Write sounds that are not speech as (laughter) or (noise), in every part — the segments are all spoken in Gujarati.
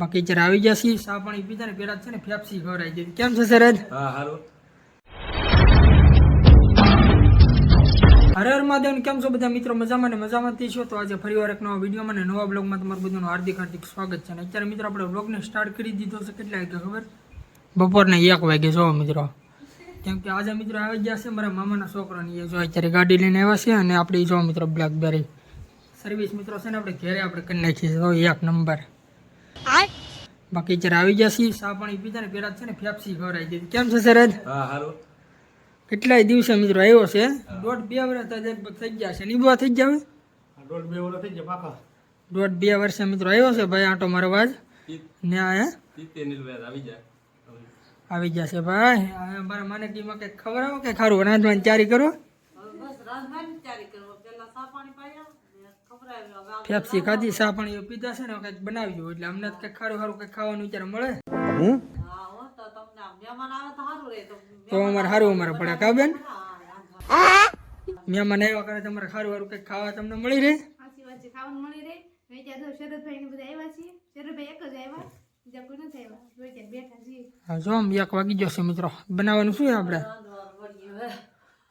બાકી જરા આવી ગયા છીએ ચા પાણી પીધા ને પેલા છે ને ફેફસી ખવડાવી દીધી કેમ છે સરદ હા સારું હર હર મહાદેવ કેમ છો બધા મિત્રો? મજામાં ને મજામાં જ છો? તો આજે ફરીવાર એક નવા વિડીયોમાં ને નવા બ્લોગમાં તમારું બધાનું હાર્દિક હાર્દિક સ્વાગત છે. અને અત્યારે મિત્રો આપણે બ્લોગને સ્ટાર્ટ કરી દીધો છે. કેટલા વાગે ખબર? બપોરના એક વાગે જો મિત્રો. કેમ કે આજે મિત્રો આવી ગયા છે મારા મામાના છોકરાની. એ જો અત્યારે ગાડી લઈને આવ્યા છે અને આપણે જો મિત્રો બ્લેકબેરી સર્વિસ મિત્રો છે ને આપણે ઘરે આપણે કરી નાખીએ છીએ તો એક નંબર બાકી જરા આવી ગયા છીએ ચા પાણી પીધા ને પેલા છે ને ફેફસી ખવડાવી દીધી. કેમ છે સરદ હા હારું કેટલાય દિવસે મિત્રો આવ્યો છે? દોઢ બે વર્ષ થઈ ગયા છે. નીબવા થઈ ગયા હવે? દોઢ બે વર્ષ થઈ ગયા પાકા દોઢ બે વર્ષે મિત્રો આવ્યો છે ભાઈ આંટો મારો વાજ ને આ હે? આવી જાય આવી ગયા છે ભાઈ. આ મારા માને કીમાં કંઈક ખબર આવો કે ખારું રાંધવાની ચારી કરો. પેપ્સી ખાધી પણ એ પીધા છે ને કંઈક બનાવી એટલે અમને કંઈક ખારું ખારું કંઈક ખાવાનું વિચાર મળે. તો અમારે સારું અમારે પડે. કા બેન? મહેમાન આવ્યા કરે તમારે સારું સારું કંઈક ખાવા તમને મળી રહે? હા જો એક વાગી જશે મિત્રો. બનાવવાનું શું છે આપણે?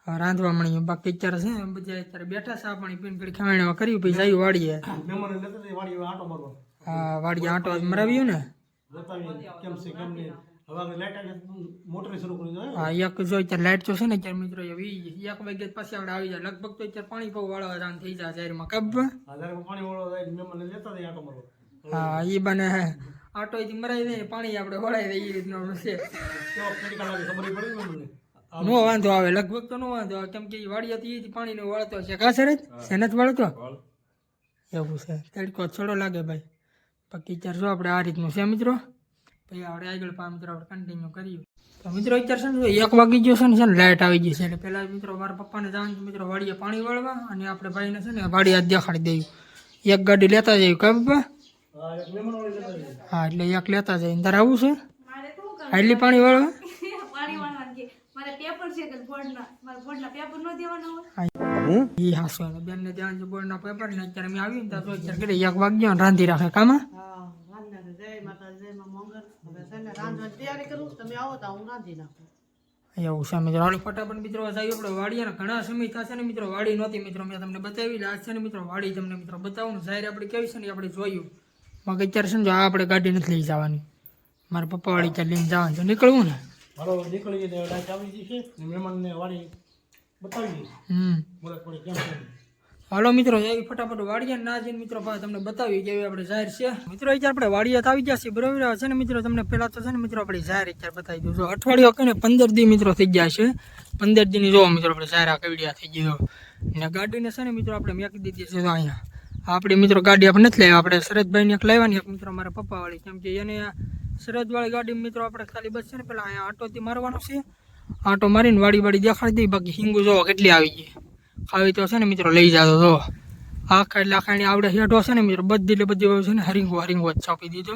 રાંધવા મળીએ. બાકી અત્યારે છે બધા અત્યારે બેઠા સા પાણી પીને ઘડી ખાવાણા કર્યું પછી જાય વાડીએ. હા વાડીએ આંટો મરાવ્યું ને? હા. એક જો અત્યારે લાઈટ તો છે ને અત્યારે મિત્રો એક વાગે પાછી આપણે આવી જાય. લગભગ તો અત્યારે પાણી પાવ વાળવા જાણ થઈ જાય શહેરમાં કબ? હા એ બને આટો મરાઈ દે પાણી આપણે વળાઈ દે એ રીતનો છે. નો વાંધો આવે લગભગ તો નો વાંધો આવે. કેમ કે ઈ વાડિયાથી ઈ પાણીનો વળતો છે કા સર છે નથી વળતો? એવું છે. તડકો છોડો લાગે ભાઈ. બાકી જો આપણે આ રીતનું છે મિત્રો. પછી આપણે આગળ પા મિત્રો આપણે કન્ટિન્યુ કરીએ. તો મિત્રો અત્યારે છે ને એક વાગી ગયો છે ને છે ને લાઇટ આવી ગઈ છે. એટલે પહેલાં મિત્રો મારા પપ્પાને જવાનું છે મિત્રો વાડીએ પાણી વાળવા અને આપણે ભાઈને છે ને વાડી હાથ દેખાડી દઈએ. એક ગાડી લેતા જઈએ કા પપ્પા? હા એટલે એક લેતા જઈએ. તારે આવું છે? મારે આટલી પાણી વાળવા (laughs) કરવું પાણી વાળવાનું કે મારે પેપર છે કે બોર્ડના? મારા બોર્ડના પેપર નો દેવાના હોય? ઈ હાસો બેન ને ત્યાં છે બોર્ડ ના પેપર ને અત્યારે મેં આવી ને તો અત્યારે ઘરે એક વાગ્યો ને રાંધી રાખે. કામાં? એવું છે. મિત્રો હાલો ફટાફટ મિત્રો જઈએ આપણે વાડીએ ને ઘણા સમય થશે ને મિત્રો વાડી નહોતી. મિત્રો મેં તમને બતાવી. આજ છે ને મિત્રો વાડી તમને મિત્રો બતાવું. ને જાહેર આપણે કેવી છે ને આપણે જોયું. મગ અત્યારે સમજો આ આપણે ગાડી નથી લઈ જવાની. મારા પપ્પા વાળી ત્યાં લઈને જવાનું નીકળવું ને? હમ. હાલો મિત્રો જઈ ફટાફટ વાડિયા ના જઈને મિત્રો પાસે તમને બતાવી કેવી આપણે જાહેર છે. મિત્રો અત્યારે આપણે વાડિયા આવી ગયા છીએ બરોબર? છે ને મિત્રો તમને પહેલાં તો છે ને મિત્રો આપણે જાહેર અત્યારે બતાવી દઉં છું. અઠવાડિયો કહીને પંદર દી મિત્રો થઈ ગયા છે. પંદર દીની જોવો મિત્રો આપણે જાહેર આ કેવડિયા થઈ ગયો. ને ગાડીને છે ને મિત્રો આપણે મેકી દીધી છે અહીંયા. આપણી મિત્રો ગાડી આપણે નથી લાવ્યા આપણે શરદભાઈને એક લાવ્યા ને એક મિત્રો મારા પપ્પા વાળી. કેમ કે એને શરદવાળી ગાડી મિત્રો આપણે ખાલી બસ છે ને પેલા અહીંયા આટોથી મારવાનો છે. આટો મારીને વાડી વાડી દેખાડી દઈ બાકી હિંગુ જોવો કેટલી આવી ગઈ. ખાવી તો છે ને મિત્રો લઈ જાતો તો આખા એટલે આખાની આવડે હેઠો છે ને મિત્રો બધી એટલે બધી હોય છે ને હરીંગો હરીંગો જ છાપી દીધો.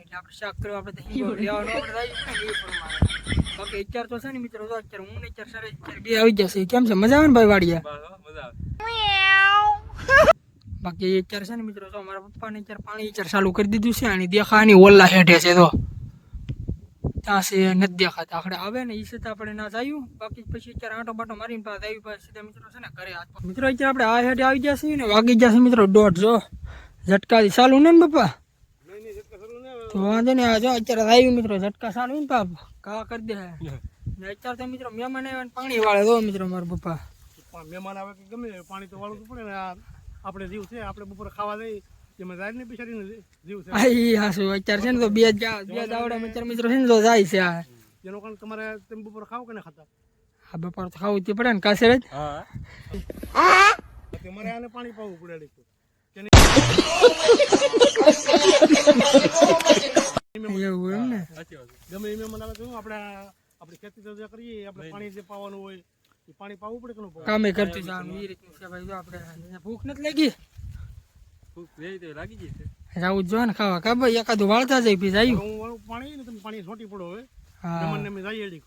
એટલે આપણે શાક કરવા આપણે તો હિંગો લેવાનો આપણે થાય ને એ પ્રમાણે. બાકી અત્યારે તો છે ને મિત્રો જો અત્યારે હું ને અત્યારે સર અત્યારે બે આવી જશે કેમ છે? મજા આવે ને ભાઈ વાડીએ? મજા આવે. બાકી અત્યારે છે ને મિત્રો જો મારા પપ્પાને અત્યારે પાણી અત્યારે ચાલુ કરી દીધું છે અને દેખાવાની ઓલા હેઠે છે તો ત્યાં છે નથી દેખાતા. આખડે આવે ને એ છતાં આપણે ના જાયું. બાકી પછી અત્યારે આંટો બાટો મારીને પાછા આવી પાસે સીધા મિત્રો છે ને ઘરે હાથ પગ- મિત્રો અત્યારે આપણે આ હેઠે આવી જશે ને વાગી જશે મિત્રો દોઢ જો. ઝટકાથી ચાલુ ને ને પપ્પા? તો વાંધો ને આ જો અત્યારે આવ્યું મિત્રો ઝટકા ચાલુ ને પાપ. કા કરી દે. ને અત્યારે તો મિત્રો મહેમાન આવ્યા ને પાણી વાળે દો મિત્રો મારા પપ્પા. મહેમાન આવે કે ગમે તે, પાણી તો વાળવું તો પડે ને આ આપણે જીવ છે આપણે બપોરે ખાવા જઈ એમાં જાય ને જીવ છે. આ ઈ હાસુ અત્યારે છે ને તો બે જા- બે દાવડા અત્યારે મિત્રો છે ને તો જાય છે જેનો કારણ તમારે તમે ખાવ કે ના ખાતા? આ બપોર તો ખાવું પડે ને કાસે જ. તમારે આને પાણી પાવું પડે એવું એમ ને? ગમે એ મહેમાન આવે તો શું આપણે આપણી ખેતી કરીએ આપણે પાણી જે પાવાનું હોય પાણી પાવું પડે કે ન પાવું? કામે કરતું જવાનું એ રીતનું છે ભાઈ જો આપણે અહીંયા ભૂખ નથી લાગી. ભૂખ વેઈ તો લાગી જશે. જાવું જો ને ખાવા. કા ભાઈ એકાદું વાળતા જાય પી જાય. હું વાળું પાણી ને તમે પાણી છોટી પડો હવે. હા. મહેમાનને અમે જઈએ એડી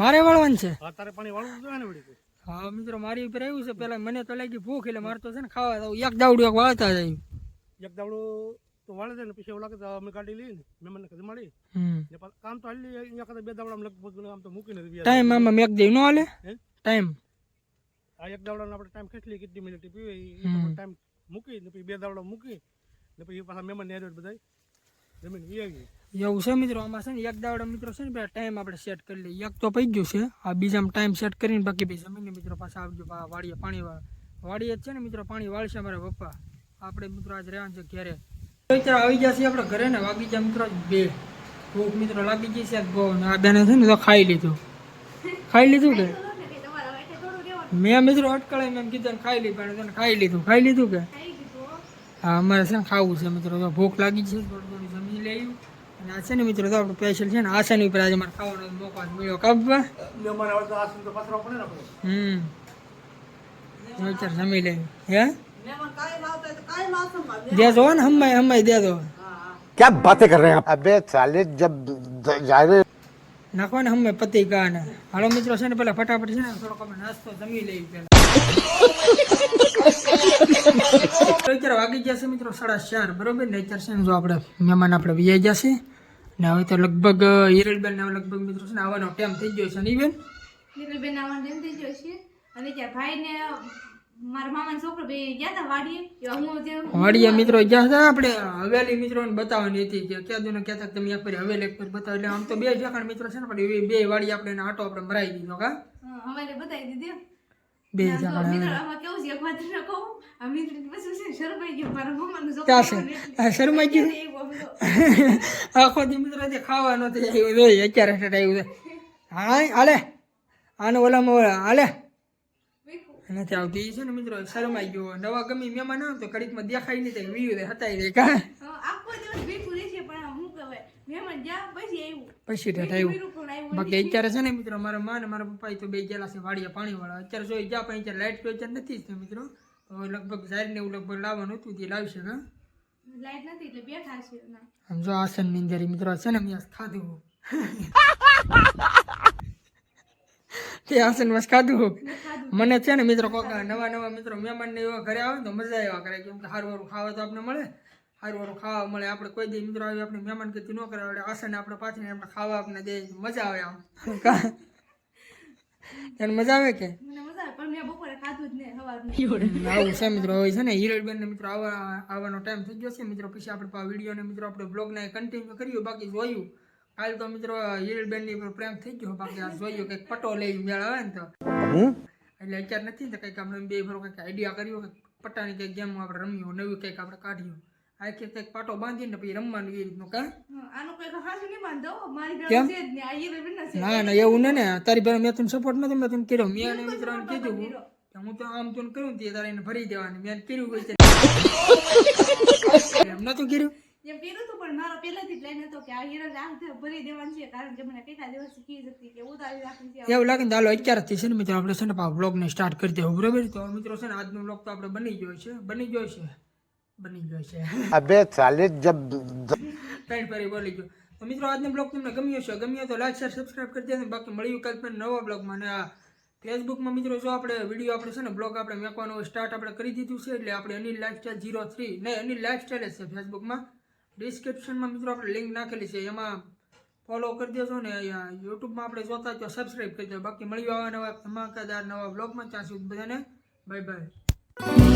મારે વાળવાનું છે? હા તારે પાણી વાળવું જોઈએ ને વળી હા મિત્રો મારી ઉપર આવ્યું છે. પેલા મને તો લાગી ભૂખ એટલે મારે તો છે ને ખાવા તો એક દાવડું એક વાળતા જાય. એક દાવડું તો વાળે છે ને પછી એવું લાગે તો અમે કાઢી લઈએ ને મેં મને કદી મળી કામ તો હાલી અહીંયા કરતા બે દાવડા લગભગ આમ તો મૂકીને ટાઈમ આમાં મેક દે નો હાલે? હે? ટાઈમ આ એક દાવડાનો આપણે ટાઈમ કેટલી કેટલી મિનિટ પીવે એ ટાઈમ મૂકી ને પછી બે દાવડા મૂકી ને પછી પાછા મહેમાન ને બધા જમીન આવી. એવું છે મિત્રો આમાં છે ને એક દાવડા મિત્રો છે ને પેલા ટાઈમ આપણે સેટ કરી લઈએ. એક તો પડી ગયું છે આ બીજામાં ટાઈમ સેટ કરીને બાકી બી જમીન મિત્રો પાછા આવજો વાડીએ પાણી વાડીએ જ છે ને મિત્રો પાણી વાળશે મારા પપ્પા. આપણે મિત્રો આજ રહેવાનું છે ઘેરે. મિત્રો આવી જશે આપણે ઘરે ને વાગી જાય મિત્રો બે. ભૂખ મિત્રો લાગી ગઈ છે બહુ ને આ બેને છે ને તો ખાઈ લીધું. ખાઈ લીધું કે? મેં મિત્રો અટકળે મેં કીધું ને ખાઈ લીધું પણ તને ખાઈ લીધું ખાઈ લીધું કે ખાઈ દીધું હો. હા અમારે છે ને ખાવું છે મિત્રો તો ભૂખ લાગી છે થોડું થોડું જમી લેવું અને આ છે ને મિત્રો તો આપણું સ્પેશિયલ છે ને આસાની ઉપર આજે મારે ખાવાનો મોકો આજ મળ્યો કાપવા મહેમાન આવે તો આ તો પાછળ પડે ને આપણે હમ જો વિચાર જમી લે હે દે દો ને હમાય હમાય દે દો क्या बातें कर रहे हैं आप अबे साले जब जाहिर નાખો ને હમે પતિ કા ને હાલો મિત્રો, છે ને પેલા ફટાફટ છે ને થોડોક અમે નાસ્તો જમી લઈ પેલા અત્યારે વાગી ગયા છે મિત્રો સાડા ચાર, બરોબર? ને અત્યારે છે ને જો આપણે મહેમાન આપણે વિયાઈ જશે ને હવે તો લગભગ, હિરલબેન ને લગભગ મિત્રો છે ને આવવાનો ટાઈમ થઈ ગયો છે ને બેન? નીરલબેન આવવાનો ટાઈમ થઈ ગયો છે. અને ત્યાં ભાઈને મારા મામાનો છોકરો બે ગયા હતા વાડીએ. હું જે વાડીએ મિત્રો ગયા હતા આપણે હવેલી મિત્રોને બતાવવાની હતી કે ક્યાં દોને કહેતા કે તમે એક હવેલી એક ફરી બતાવો. એટલે આમ તો બે જણ મિત્રો છે ને પણ એ બે વાડી આપણે એને આટો આપણે મરાઈ દીધો કા હા, બતાવી દીધી બે તો શરમાઈ ગયો? (laughs) આખો દી મિત્રો જે ખાવા નહોતું આવ્યું અત્યારે હાલે. આને ઓલામાં ઓલા હાલે. નથી આવતી છે ને મિત્રો શરમાઈ ગયો. નવા ગમી મેમાન આવે તો કડીકમાં દેખાય નહીં તો વીયું દે હતાઈ દે કા આખો દિવસ વીખું રહેશે પણ હું કહેવાય મહેમાન જ્યાં પછી આવ્યું બાકી અત્યારે છે ને મિત્રો મારા મા ને મારા પપ્પા તો બે ગયેલા છે વાડિયા પાણી વાળા અત્યારે જોઈ ગયા પણ અત્યારે લાઇટ તો અત્યારે નથી જ મિત્રો તો લગભગ જાહેર ને એવું લગભગ લાવવાનું હતું તે લાવશે શકે લાઈટ નથી એટલે બેઠા છે ના આસનની અંદર મિત્રો છે ને મેં ખાધું (laughs) તે આસનમાં ખાધું મને છે ને મિત્રો કોક નવા નવા મિત્રો મહેમાન ને એવા ઘરે આવે ને તો મજા આવ્યા કરે. કેમ કે સારું સારું ખાવા તો આપણે મળે. સારું સારું ખાવા મળે. આપણે કોઈ દી મિત્રો આવી આપણે મહેમાન ગતિ ન કરે એટલે આસન આપણે પાછળ આપણે ખાવા આપણે દે મજા આવે આમ. તને મજા આવે કે? મને મજા આવે પણ મેં બપોરે ખાધું જ નહીં સવારનું. આવું છે મિત્રો. હોય છે ને હિરલબેન ને મિત્રો આવવા આવવાનો ટાઈમ થઈ ગયો છે. મિત્રો પછી આપણે વીડિયો ને મિત્રો આપણે બ્લોગને કન્ટિન્યુ કર્યું બાકી જોયું. કાલ તો મિત્રો હિરલબેનની પ્રેમ થઈ ગયો. બાકી આ જોયું કંઈક પટો લઈ મેળ આવે ને તો. એટલે અત્યારે નથી ને કંઈક આપણે બે ભરો કંઈક આઈડિયા કર્યો કે પટ્ટાની કંઈક ગેમ આપણે રમ્યું નવી કંઈક આપણે કાઢ્યું આ કે કંઈક પાટો બાંધીને પછી રમવાનું એ રીતનું કા? ના ના એવું ને ને તારી ભાઈ મેં તને સપોર્ટ નથી મેં તને કર્યો. મેં મિત્રોને કીધું કે હું તો આમ તો કર્યું તે તારે એને ભરી દેવાની. મેં કર્યું હોય છે. (laughs) એમ નતું કર્યું? એમ કર્યું હતું પણ મારો પહેલાથી પ્લાન હતો કે આ હીરો આંખ ભરી દેવાનું છે કારણ કે મને કેટલા દિવસ શીખી હતી કે ઉતારી રાખી છે. એવું લાગે ને ચાલો અત્યારથી છે ને મિત્રો આપણે છે ને બ્લોગને સ્ટાર્ટ કરી દેવું બરાબર? તો મિત્રો છે ને આજનો બ્લોગ તો આપણે બની ગયો છે બની ગયો છે બની ગયો છે. અબે ચાલે જબ ત્રણ ફરી બોલી ગયો. તો મિત્રો આજનો બ્લોગ તમને ગમ્યો છે ગમ્યો તો લાઈક શેર સબસ્ક્રાઇબ કરી દેજો બાકી મળ્યું કાલ પણ નવા બ્લોગમાં ને આ ફેસબુકમાં મિત્રો જો આપણે વીડિયો આપણે છે ને બ્લોગ આપણે મેકવાનો સ્ટાર્ટ આપણે કરી દીધું છે એટલે આપણે અનિલ લાઈફસ્ટાઈલ જીરો થ્રી નહીં અનિલ લાઈફસ્ટાઈલ જ છે ફેસબુકમાં ડિસ્ક્રિપ્શનમાં મિત્રો આપણે લિંક નાખેલી છે. એમાં ફોલો કરી દેજો ને અહીંયા યુટ્યુબમાં આપણે જોતા તો સબસ્ક્રાઇબ કરી દો બાકી મળ્યું આવા નવા ધમાકેદાર નવા બ્લોગમાં ત્યાં સુધી બધાને બાય બાય